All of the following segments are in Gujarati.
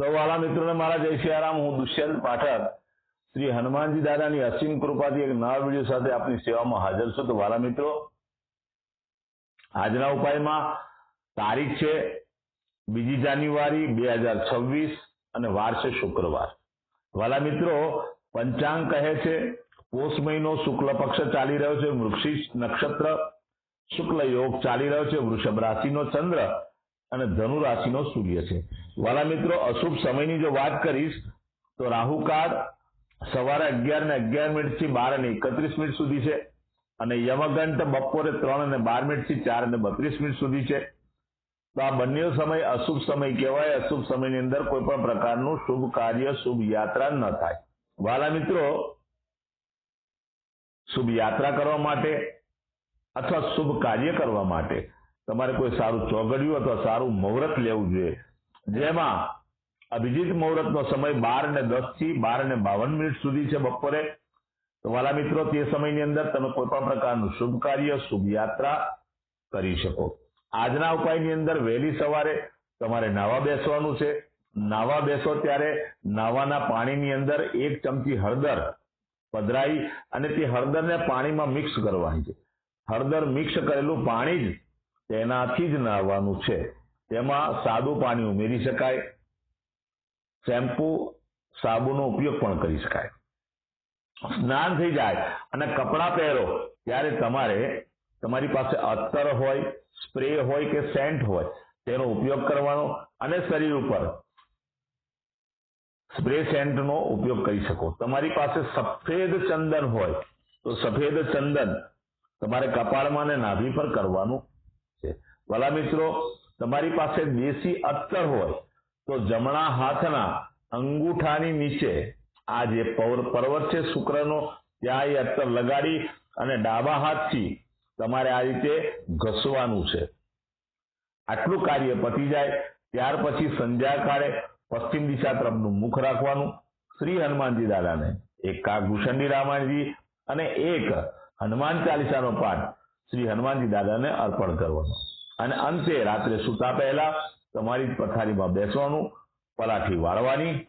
સૌ મિત્રોને મારા જય સિયારામ હું દુષ્યંત પાઠક. શ્રી હનુમાનજી દાદાની અસીમ કૃપાથી એક નવા વીડિયો સાથે આપની સેવામાં હાજર છું. તો વાલા મિત્રો, આજના ઉપાયમાં તારીખ છે બીજી જાન્યુઆરી બે હજાર છવ્વીસ અને વાર છે શુક્રવાર. વાલા મિત્રો, પંચાંગ કહે છે, પોષ મહિનો શુક્લ પક્ષ ચાલી રહ્યો છે, વૃક્ષિ નક્ષત્ર શુક્લ યોગ ચાલી રહ્યો છે, વૃષભ રાશિનો ચંદ્ર અને ધનુ રાશિનો સૂર્ય છે. વાલા મિત્રો, અશુભ સમયની જો વાત કરીશ, તો રાહુકાળ સવારે અગિયાર ને અગિયાર મિનિટથી બાર અને એકત્રીસ મિનિટ સુધી છે અને યમઘંટ બપોરે ત્રણ અને બાર મિનિટથી ચાર અને બત્રીસ મિનિટ સુધી છે. તો આ બંને સમય અશુભ સમય કહેવાય. અશુભ સમયની અંદર કોઈ પણ પ્રકારનું શુભ કાર્ય, શુભ યાત્રા ન થાય. વાલા મિત્રો, શુભ યાત્રા કરવા માટે અથવા શુભ કાર્ય કરવા માટે તમારે કોઈ સારું ચોગડિયું અથવા સારું મુહૂર્ત લેવું જોઈએ. જેમાં અભિજીત મુહૂર્તનો સમય બાર ને દસથી બાર ને બાવન મિનિટ સુધી છે બપોરે. તો વાલા મિત્રો, તે સમયની અંદર તમે કોઈ પણ પ્રકારનું શુભ કાર્ય, શુભ યાત્રા કરી શકો. આજના ઉપાયની અંદર વહેલી સવારે તમારે નાવા બેસવાનું છે. નાવા બેસો ત્યારે નાવાના પાણીની અંદર એક ચમચી હળદર પધરાઈ અને તે હળદરને પાણીમાં મિક્સ કરવાની છે. હળદર મિક્સ કરેલું પાણી જ તેનાથી જ નાહવાનું છે. તેમાં સાદું પાણી ઉમેરી શકાય. શેમ્પુ, સાબુનો ઉપયોગ પણ કરી શકાય. સ્નાન થઈ જાય અને કપડાં પહેરો ત્યારે તમારે, તમારી પાસે અત્તર હોય, સ્પ્રે હોય કે સેન્ટ હોય, તેનો ઉપયોગ કરવાનો અને શરીર ઉપર સ્પ્રે સેન્ટનો ઉપયોગ કરી શકો. તમારી પાસે સફેદ ચંદન હોય તો સફેદ ચંદન તમારે કપાળમાં અને નાભી પર કરવાનું છે. વાલા મિત્રો, તમારી પાસે દેશી અત્તર હોય તો જમણા હાથના અંગૂઠાની નીચે આ જે પર્વત છે શુક્રનો, ત્યાં એ અત્તર લગાડી અને ડાબા હાથથી તમારે આ રીતે ઘસવાનું છે. આટલું કાર્ય પતી જાય, ત્યાર પછી સંધ્યાકાળે પશ્ચિમ દિશા તરફનું મુખ રાખવાનું. શ્રી હનુમાનજી દાદાને એક કાગભૂષણની રામાયણજી અને એક હનુમાન ચાલીસાનો પાઠ શ્રી હનુમાનજી દાદાને અર્પણ કરવાનો. અને અંતે રાત્રે સૂતા પહેલા તમારી પથારીમાં બેસવાનું, પલાઠી વાળવાની.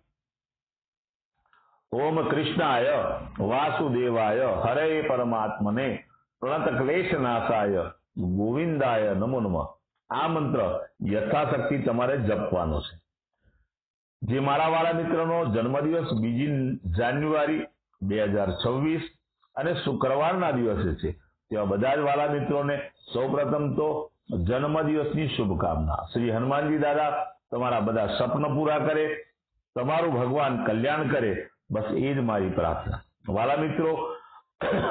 ઓમ કૃષ્ણાય વાસુદેવાય હરે પરમાત્મને પ્રણત ક્લેશ નાશાય ગોવિંદાય નમો નમઃ. આ મંત્ર યથાશક્તિ તમારે જપવાનો છે. જે મારા વાળા મિત્રનો જન્મદિવસ બીજી જાન્યુઆરી બે હજાર છવ્વીસ અને શુક્રવારના દિવસે છે. તેવા બધા જ વાલા મિત્રોને સૌપ્રથમ તો જન્મદિવસની શુભકામના. શ્રી હનુમાનજી દાદા તમારા બધા સપન પૂરા કરે, તમારું ભગવાન કલ્યાણ કરે, બસ એ જ મારી પ્રાર્થના. વાલા મિત્રો,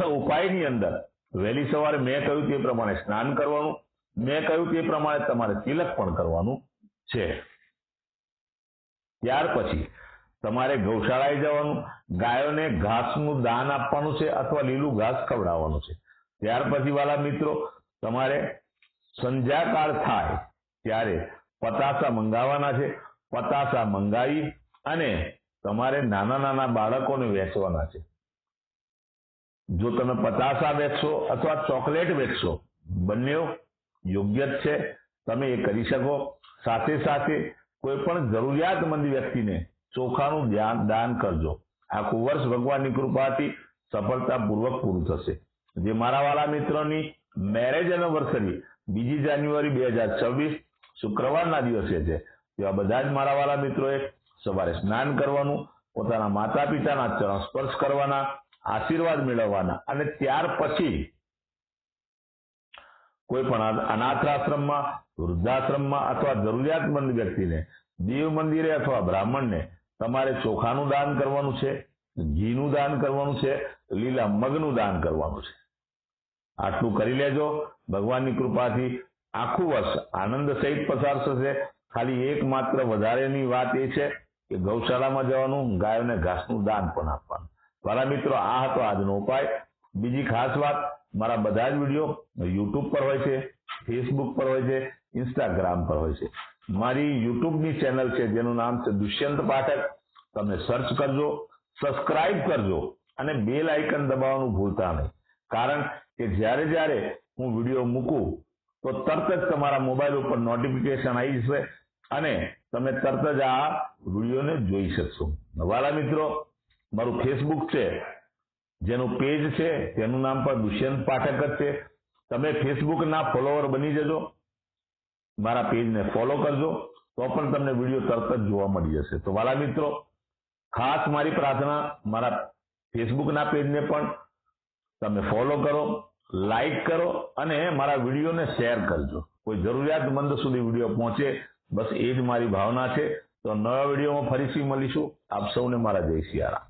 ઉપાયની અંદર વહેલી સવારે મેં કહ્યું તે પ્રમાણે સ્નાન કરવાનું, મેં કહ્યું તે પ્રમાણે તમારે તિલક પણ કરવાનું છે. ત્યાર પછી તમારે ગૌશાળાએ જવાનું, ગાયોને ઘાસનું દાન આપવાનું છે અથવા લીલું ઘાસ ખવડાવવાનું છે. ત્યાર પછી વાલા મિત્રો, તમારે સંધ્યાકાળ થાય ત્યારે પતાસા મંગાવવાના છે. પતાસા મંગાવી અને તમારે નાના નાના બાળકોને વેચવાના છે. જો તમે પતાસા વેચશો અથવા ચોકલેટ વેચશો, બંને યોગ્ય જ છે. તમે એ કરી શકો. સાથે સાથે કોઈ પણ જરૂરિયાતમંદ વ્યક્તિને ચોખાનું ધ્યાન, દાન કરજો. આખું વર્ષ ભગવાનની કૃપાથી સફળતાપૂર્વક પૂરું થશે. જે મારા વાલા મિત્રોની મેરેજ એનિવર્સરી બીજી જાન્યુઆરી બે હજાર છવ્વીસ શુક્રવારના દિવસે છે. તેવા બધા જ મારા વાલા મિત્રોએ સવારે સ્નાન કરવાનું, પોતાના માતા પિતાના ચરણ સ્પર્શ કરવાના, આશીર્વાદ મેળવવાના અને ત્યાર પછી કોઈ પણ અનાથાશ્રમમાં વૃદ્ધાશ્રમમાં અથવા જરૂરિયાતમંદ વ્યક્તિને, દેવ મંદિરે અથવા બ્રાહ્મણને તમારે ચોખાનું દાન કરવાનું છે, ઘીનું દાન કરવાનું છે લીલા મગનું દાન કરવાનું છે. આટલું કરી લેજો. ભગવાનની કૃપાથી આખું વર્ષ આનંદ સહિત પસાર થશે ખાલી એક વધારેની વાત એ છે કે ગૌશાળામાં જવાનું, ગાયોને ઘાસનું દાન પણ આપવાનું. મારા મિત્રો, આ હતો આજનો ઉપાય. બીજી ખાસ વાત, મારા બધા જ વીડિયો યુટ્યુબ પર હોય છે ફેસબુક પર હોય છે ઇન્સ્ટાગ્રામ પર હોય છે. મારી યુટ્યુબની ચેનલ છે, જેનું નામ છે દુષ્યંત પાઠક. તમે સર્ચ કરજો સબસ્ક્રાઇબ કરજો. અને બેલ આઇકન દબાવવાનું ભૂલતા નહીં. કારણ કે જ્યારે જ્યારે હું વીડિયો મૂકું, તો તરત જ તમારા મોબાઈલ ઉપર નોટિફિકેશન આવી જશે અને તમે તરત જ આ વિડીયોને જોઈ શકશો. વાલા મિત્રો, મારું ફેસબુક છે, જેનું પેજ છે, તેનું નામ પણ દુષ્યંત પાઠક જ છે. તમે ફેસબુકના ફોલોવર બની જજો, મારા પેજને ફોલો કરજો, તો પણ તમને વીડિયો તરત જ જોવા મળી જશે. તો વાલા મિત્રો, ખાસ મારી પ્રાર્થના, મારા ફેસબુકના પેજને પણ તમે ફોલો કરો, લાઈક કરો અને મારા વિડીયોને શેર કરજો. કોઈ જરૂરિયાતમંદ સુધી વીડિયો પહોંચે, બસ એ જ મારી ભાવના છે. તો નવા વિડીયોમાં ફરીથી મળીશું. આપ સૌને મારા જય સિયારામ